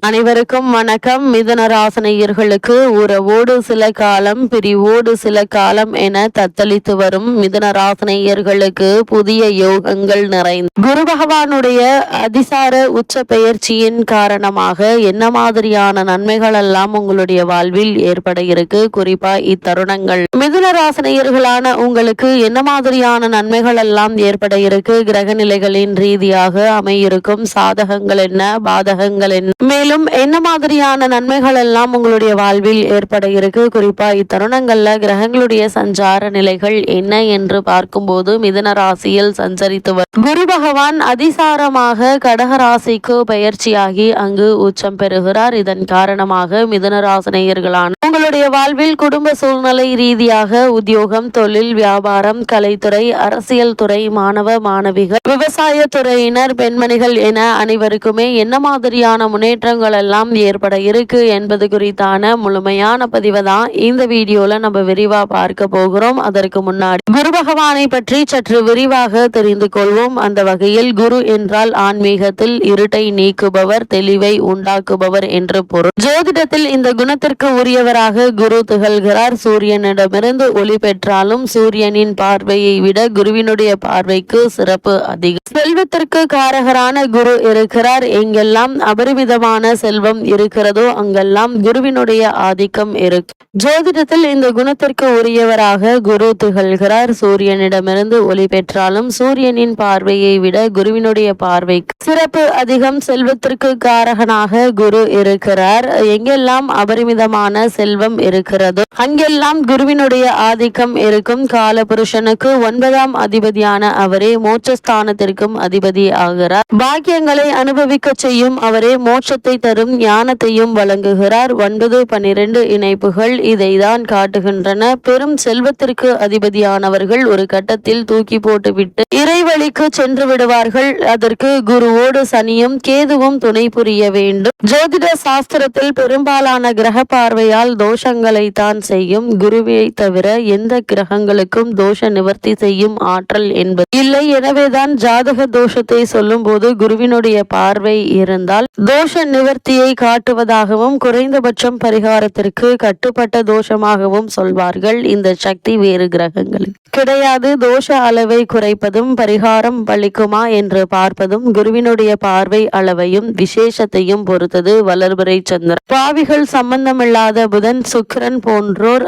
அனைவருக்கும் வணக்கம். மிதனராசனையர்களுக்கு உறவோடு சில காலம் பிரிவோடு சில காலம் என தத்தளித்து வரும் மிதனராசனையர்களுக்கு புதிய யோகங்கள் நிறைந்த குரு பகவானுடைய அதிசார உச்ச பெயர்ச்சியின் காரணமாக என்ன மாதிரியான நன்மைகள் எல்லாம் உங்களுடைய வாழ்வில் ஏற்பட இருக்கு? குறிப்பா இத்தருணங்கள். மிதுனராசனையர்களான உங்களுக்கு என்ன மாதிரியான நன்மைகள் எல்லாம் ஏற்பட இருக்கு? கிரக நிலைகளின் ரீதியாக அமையிருக்கும் சாதகங்கள் என்ன? பாதகங்கள் என்ன? மேலும் என்ன மாதிரியான நன்மைகள் எல்லாம் உங்களுடைய வாழ்வில் ஏற்பட இருக்கு? குறிப்பா இத்தருணங்கள்ல கிரகங்களுடைய சஞ்சார நிலைகள் என்ன என்று பார்க்கும்போது மிதுன ராசியில் சஞ்சரித்து வரும் குரு பகவான் அதிசாரமாக கடக ராசிக்கு பயிற்சியாகி அங்கு உச்சம் பெறுகிறார். இதன் காரணமாக மிதன ராசினியர்களான உங்களுடைய வாழ்வில் குடும்ப சூழ்நிலை ரீதியாக உத்தியோகம் தொழில் வியாபாரம் கலைத்துறை அரசியல் துறை மாணவ மாணவிகள் விவசாய துறையினர் பெண்மணிகள் என அனைவருக்குமே என்ன மாதிரியான முன்னேற்றங்கள் எல்லாம் ஏற்பட இருக்கு என்பது குறித்தான முழுமையான பதிவை தான் இந்த வீடியோல நம்ம விரிவா பார்க்க போகிறோம். அதற்கு முன்னாடி குரு பகவானை பற்றி சற்று விரிவாக தெரிந்து கொள்வோம். அந்த வகையில் குரு என்றால் ஆன்மீகத்தில் இருட்டை நீக்குபவர் தெளிவை உண்டாக்குபவர் என்று பொருள். ஜோதிடத்தில் இந்த குணத்திற்கு உரியவராக குரு திகழ்கிறார். சூரியனிடமிருந்து ஒளி பெற்றாலும் சூரியனின் பார்வையை விட குருவினுடைய பார்வைக்கு சிறப்பு அதிகம். செல்வத்திற்கு காரகரான குரு இருக்கிறார். எங்கெல்லாம் அபரிமிதமான செல்வம் இருக்கிறதோ அங்கெல்லாம் குருவினுடைய ஆதிக்கம் இருக்கு. ஜோதிடத்தில் இந்த குணத்திற்கு உரியவராக குரு திகழ்கிறார். சூரியனிடமிருந்து ஒளி பெற்றாலும் சூரியனின் பார்வையை விட குருவினுடைய பார்வைக்கு சிறப்பு அதிகம். செல்வத்திற்கு காரகனாக குரு இருக்கிறார். எங்கெல்லாம் அபரிமிதமான செல்வம் இருக்கிறதோ அங்கெல்லாம் குருவினுடைய ஆதிக்கம் இருக்கும். கால புருஷனுக்கு ஒன்பதாம் அதிபதியான அவரே மோட்சஸ்தானத்திற்கும் அதிபதி ஆகிறார். பாக்கியங்களை அனுபவிக்க செய்யும் அவரே மோட்சத்தை தரும் ஞானத்தையும் வழங்குகிறார். ஒன்பது பன்னிரண்டு இணைப்புகள் இதைதான் காட்டுகின்றன. பெரும் செல்வத்திற்கு அதிபதியானவர்கள் ஒரு கட்டத்தில் தூக்கி போட்டுவிட்டு இறைவழிக்கு சென்று விடுவார்கள். அதற்கு குருவோடு சனியும் கேதுவும் துணை புரிய வேண்டும். ஜோதிட சாஸ்திரத்தில் பெரும்பாலான கிரக பார்வையால் தோஷங்களை தான் செய்யும். குருவை தவிர எந்த கிரகங்களுக்கும் தோஷ நிவர்த்தி செய்யும் ஆற்றல் என்பது இல்லை. எனவேதான் ஜாதக தோஷத்தை சொல்லும் போது குருவினுடைய பார்வை இருந்தால் தோஷ நிவர்த்தியை காட்டுவதாகவும் குறைந்தபட்சம் பரிகாரத்திற்கு கட்டுப்பட்ட தோஷமாகவும் சொல்வார்கள். இந்த சக்தி வேறு கிரகங்களில். கிடையாது. தோஷ அளவை குறைப்பதும் பரிகாரம் பலிக்குமா என்று பார்ப்பதும் குருவினுடைய பார்வை அளவையும் விசேஷத்தையும் பொறுத்தது. வளர்புரை சந்திரன். பாவிகள் சம்பந்தமில்லாத புதன் சுக்கரன் போன்றோர்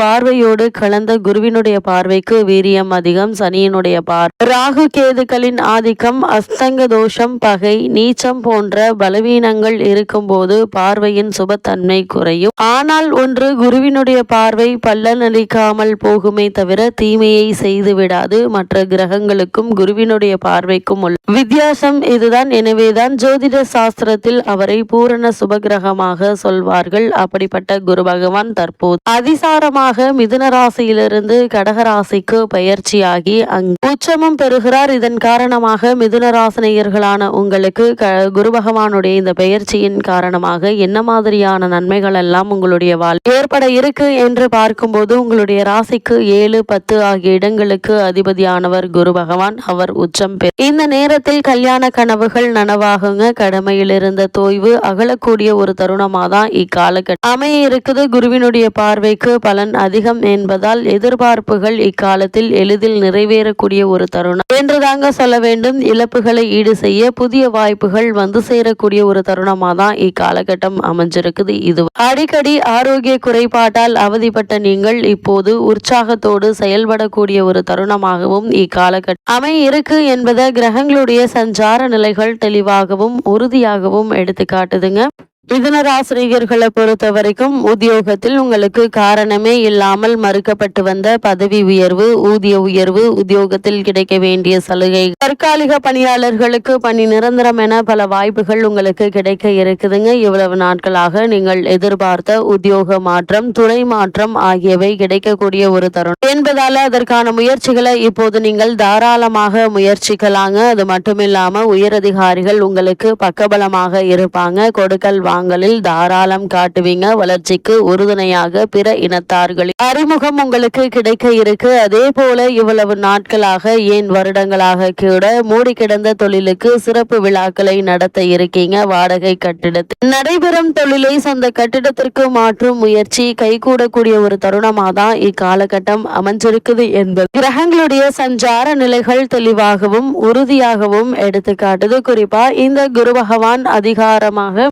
பார்வையோடு கலந்த குருவினுடைய பார்வைக்கு வீரியம் அதிகம். சனியினுடைய பார் ராகு கேதுக்களின் ஆதிக்கம் அஸ்தங்க தோஷம் பகை நீச்சம் போன்ற பலவீனங்கள் இருக்கும்போது பார்வையின் சுபத்தன்மை குறையும். ஆனால் ஒன்று குருவினுடைய பார்வை பல்லனளிக்காமல் போகுமே தவிர தீமை தீமையை செய்து விடாது. மற்ற கிரகங்களுக்கும் குருவினுடைய பார்வைக்கும் உள்ள வித்தியாசம் இதுதான். எனவேதான் ஜோதிட சாஸ்திரத்தில் அவரை பூரண சுபகிரகமாக சொல்வார்கள். அப்படிப்பட்ட குரு பகவான் தற்போது அதிசாரமாக மிதுன ராசியிலிருந்து கடகராசிக்கு பயிற்சியாகி அங்கு உச்சமும் பெறுகிறார். இதன் காரணமாக மிதுன ராசினியர்களான உங்களுக்கு க- குரு பகவானுடைய இந்த பெயர்ச்சியின் காரணமாக என்ன மாதிரியான நன்மைகள் எல்லாம் உங்களுடைய வாழ் ஏற்பட இருக்கு என்று பார்க்கும்போது உங்களுடைய ராசிக்கு ஏழு பத்து ஆகிய இடங்களுக்கு அதிபதியானவர் குரு பகவான். அவர் உச்சம் பெறும் இந்த நேரத்தில் கல்யாண கனவுகள் நனவாகுங்க. கடமையில் இருந்த தோய்வு அகலக்கூடிய ஒரு தருணமாக தான் இக்காலகட்டம் அமைய இருக்குது. குருவினுடைய பார்வைக்கு பலன் அதிகம் என்பதால் எதிர்பார்ப்புகள் இக்காலத்தில் எளிதில் நிறைவேறக்கூடிய ஒரு தருணம். என்று தாங்க சொல்ல வேண்டும். இழப்புகளை ஈடு செய்ய புதிய வாய்ப்புகள் வந்து சேரக்கூடிய ஒரு தருணமா தான் இக்காலகட்டம் அமைஞ்சிருக்குது இது அடிக்கடி ஆரோக்கிய குறைபாட்டால் அவதிப்பட்ட நீங்கள் இப்போது உற்சாகத்தோடு செயல்பட செயல்படக்கூடிய ஒரு தருணமாகவும் இக்காலகட்டம் அமை இருக்கு என்பதை கிரகங்களுடைய சஞ்சார நிலைகள் தெளிவாகவும் உறுதியாகவும் எடுத்து காட்டுதுங்க மிதுன ராசினியர்களை பொறுத்த வரைக்கும் உத்தியோகத்தில் உங்களுக்கு காரணமே இல்லாமல் மறுக்கப்பட்டு வந்த பதவி உயர்வு ஊதிய உயர்வு உத்தியோகத்தில் கிடைக்க வேண்டிய சலுகை. தற்காலிக பணியாளர்களுக்கு பணி நிரந்தரம் என பல வாய்ப்புகள் உங்களுக்கு கிடைக்க இருக்குதுங்க. இவ்வளவு நாட்களாக நீங்கள் எதிர்பார்த்த உத்தியோக மாற்றம் துறை மாற்றம் ஆகியவை கிடைக்கக்கூடிய ஒரு தருணம். என்பதால அதற்கான முயற்சிகளை இப்போது நீங்கள் தாராளமாக முயற்சிக்கலாங்க. அது மட்டுமில்லாம உயரதிகாரிகள் உங்களுக்கு பக்கபலமாக இருப்பாங்க. கொடுக்கல் தாங்களில் தாராளம் காட்டுவீங்க. வளர்ச்சிக்கு உறுதுணையாக பிற இனத்தார்களின் அறிமுகம் உங்களுக்கு கிடைக்க இருக்கு. அதே போல இவ்வளவு நாட்களாக ஏன் வருடங்களாக கூட மூடி கிடந்த தொழிலுக்கு சிறப்பு விழாக்களை நடத்த இருக்கீங்க. வாடகை கட்டிடத்தில் நடைபெறும் தொழிலை சொந்த கட்டிடத்திற்கு மாற்றும் முயற்சி கைகூடக்கூடிய ஒரு தருணமா தான் இக்காலகட்டம் அமைஞ்சிருக்குது என்பது. கிரகங்களுடைய சஞ்சார நிலைகள் தெளிவாகவும் உறுதியாகவும் எடுத்துக்காட்டுது. குறிப்பா இந்த குரு பகவான் அதிகாரமாக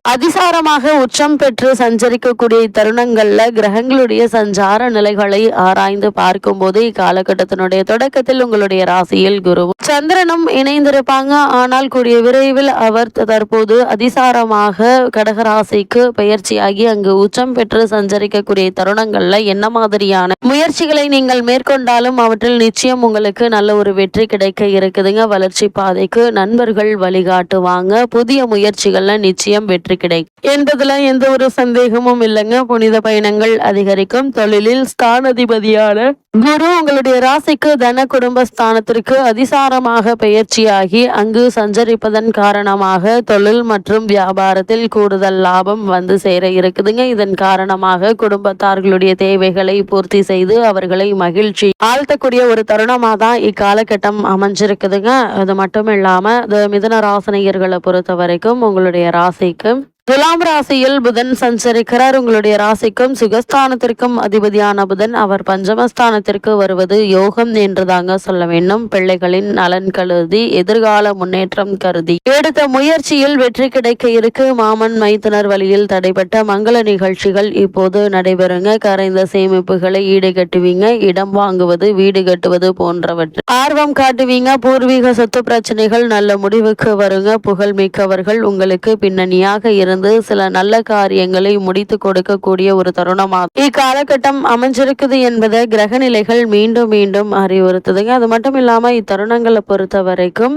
அதிசாரமாக உச்சம் பெற்று சஞ்சரிக்கக்கூடிய தருணங்கள்ல கிரகங்களுடைய சஞ்சார நிலைகளை ஆராய்ந்து பார்க்கும்போது இக்காலகட்டத்தினுடைய தொடக்கத்தில் உங்களுடைய ராசியில் குருவும் சந்திரனும் இணைந்திருப்பாங்க. ஆனால் கூடிய விரைவில் அவர் தற்போது அதிசாரமாக கடகராசிக்கு பயிற்சியாகி அங்கு உச்சம் பெற்று சஞ்சரிக்கக்கூடிய தருணங்கள்ல என்ன மாதிரியான முயற்சிகளை நீங்கள் மேற்கொண்டாலும் அவற்றில் நிச்சயம் உங்களுக்கு நல்ல ஒரு வெற்றி கிடைக்க இருக்குதுங்க. வளர்ச்சி பாதைக்கு நண்பர்கள் வழிகாட்டுவாங்க. புதிய முயற்சிகள்ல நிச்சயம் வெற்றி கிடைக்கும். என்பதில் எந்த ஒரு சந்தேகமும் இல்லைங்க. புனித பயணங்கள் அதிகரிக்கும். தொழிலில் ஸ்தானதிபதியான குரு உங்களுடைய ராசிக்கு தன குடும்ப ஸ்தானத்திற்கு அதிசாரமாக பயிற்சியாகி அங்கு சஞ்சரிப்பதன் காரணமாக தொழில் மற்றும் வியாபாரத்தில் கூடுதல் லாபம் வந்து சேர இருக்குதுங்க. இதன் காரணமாக குடும்பத்தார்களுடைய தேவைகளை பூர்த்தி செய்து அவர்களை மகிழ்ச்சி ஆழ்த்தக்கூடிய ஒரு தருணமாக தான் இக்காலகட்டம் அமைஞ்சிருக்குதுங்க. அது மட்டும் இல்லாமல் மிதன ராசனையர்களை பொறுத்த வரைக்கும் உங்களுடைய ராசிக்கு துலாம் ராசியில் புதன் சஞ்சரிக்கிறார். உங்களுடைய ராசிக்கும் சுகஸ்தானத்திற்கும் அதிபதியான புதன் அவர் பஞ்சமஸ்தானத்திற்கு வருவது யோகம் என்று தாங்க சொல்ல வேண்டும். பிள்ளைகளின் நலன் கருதி எதிர்கால முன்னேற்றம் கருதி. எடுத்த முயற்சியில் வெற்றி கிடைக்க இருக்கு. மாமன் மைத்துனர் வழியில் தடைபட்ட மங்கள நிகழ்ச்சிகள் இப்போது நடைபெறுங்க. கரைந்த சேமிப்புகளை ஈடுகட்டுவீங்க. இடம் வாங்குவது வீடு கட்டுவது போன்றவற்றை ஆர்வம் காட்டுவீங்க. பூர்வீக சொத்து பிரச்சனைகள் நல்ல முடிவுக்கு வருங்க. புகழ் மிக்கவர்கள் உங்களுக்கு பின்னணியாக இருந்து சில நல்ல காரியங்களை முடித்து கொடுக்கக்கூடிய ஒரு தருணமாகும் இக்காலகட்டம் அமைஞ்சிருக்குது என்பதை கிரக நிலைகள் மீண்டும் மீண்டும் அறிவுறுத்துதுங்க. அது மட்டும் இல்லாம இத்தருணங்களை பொறுத்த வரைக்கும்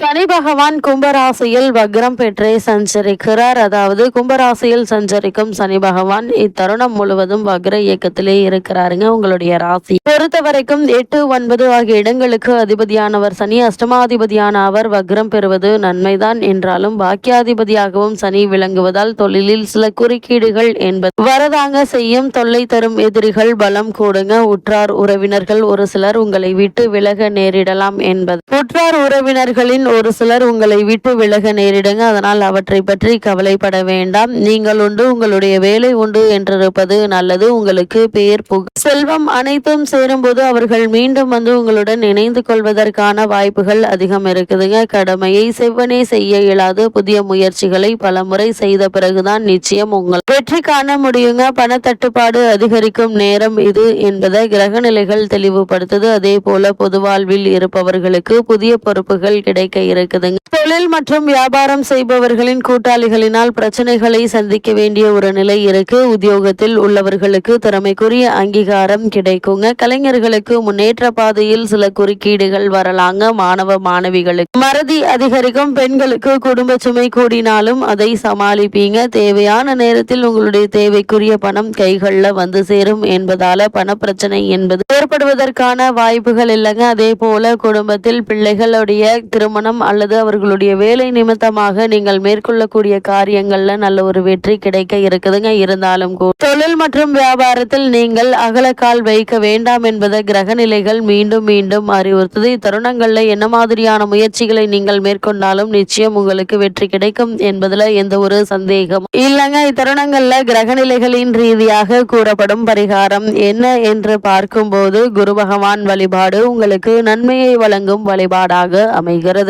சனி பகவான் கும்பராசியில் வக்ரம் பெற்றே சஞ்சரிக்கிறார். அதாவது கும்பராசியில் சஞ்சரிக்கும் சனி பகவான் இத்தருணம் முழுவதும் வக்ர இயக்கத்திலே இருக்கிறாருங்க. உங்களுடைய ராசி. பொறுத்த வரைக்கும் எட்டு ஒன்பது ஆகிய இடங்களுக்கு அதிபதியானவர் சனி அஷ்டமாதிபதியான அவர் வக்ரம் பெறுவது நன்மைதான். என்றாலும் பாக்கியாதிபதியாகவும் சனி விளங்குவதால் தொழிலில் சில குறுக்கீடுகள் என்பது. வரதாங்க செய்யும் தொல்லை தரும் எதிரிகள் பலம் கூடுங்க. உற்றார் உறவினர்கள் ஒரு சிலர் உங்களை விட்டு விலக நேரிடலாம் என்பது. உற்றார் உறவினர்களின் ஒரு சிலர் உங்களை விட்டு விலக நேரிடுங்க. அதனால் அவற்றை பற்றி கவலைப்பட வேண்டாம். நீங்கள் உண்டு உங்களுடைய வேலை உண்டு என்றிருப்பது நல்லது. உங்களுக்கு பேர் செல்வம் அனைத்தும் சேரும்போது அவர்கள் மீண்டும் வந்து உங்களுடன் இணைந்து கொள்வதற்கான வாய்ப்புகள் அதிகம் இருக்குதுங்க. கடமையை செவ்வனே செய்ய இயலாது. புதிய முயற்சிகளை பல முறை செய்த பிறகுதான் நிச்சயம் உங்கள் வெற்றி காண முடியுங்க. பணத்தட்டுப்பாடு அதிகரிக்கும் நேரம் இது என்பதை கிரக நிலைகள் தெளிவுபடுத்துது. அதே போல பொது வாழ்வில் இருப்பவர்களுக்கு புதிய பொறுப்புகள் கிடைக்க இருக்குதுங்க. தொழில் மற்றும் வியாபாரம் செய்பவர்களின் கூட்டாளிகளினால் பிரச்சனைகளை சந்திக்க வேண்டிய ஒரு நிலை இருக்கு. உத்தியோகத்தில் உள்ளவர்களுக்கு திறமைக்குரிய அங்கீகாரம் கிடைக்குங்க. கலைஞர்களுக்கு முன்னேற்ற பாதையில் சில குறுக்கீடுகள் வரலாங்க. மாணவ மாணவிகளுக்கு மறதி அதிகரிக்கும். பெண்களுக்கு குடும்ப சுமை கூடினாலும் அதை சமாளிப்பீங்க. தேவையான நேரத்தில் உங்களுடைய தேவைக்குரிய பணம் கைகளில் வந்து சேரும் என்பதால பண பிரச்சனை என்பது ஏற்படுவதற்கான வாய்ப்புகள் இல்லைங்க. அதே போல குடும்பத்தில் பிள்ளைகளுடைய திருமணம் அல்லது அவர்களுடைய வேலை நிமித்தமாக நீங்கள் மேற்கொள்ளக்கூடிய காரியங்கள்ல நல்ல ஒரு வெற்றி கிடைக்க இருக்குதுங்க. இருந்தாலும் கூட தொழில் மற்றும் வியாபாரத்தில் நீங்கள் அகலக்கால் வைக்க வேண்டாம் என்பதை கிரக நிலைகள் மீண்டும் மீண்டும் அறிவுறுத்துது. இத்தருணங்கள்ல என்ன மாதிரியான முயற்சிகளை நீங்கள் மேற்கொண்டாலும் நிச்சயம் உங்களுக்கு வெற்றி கிடைக்கும் என்பதுல எந்த ஒரு சந்தேகம் இல்லைங்க. இத்தருணங்கள்ல கிரக நிலைகளின் ரீதியாக கூறப்படும் பரிகாரம் என்ன என்று பார்க்கும்போது குரு பகவான் வழிபாடு உங்களுக்கு நன்மையை வழங்கும் வழிபாடாக அமைகிறது.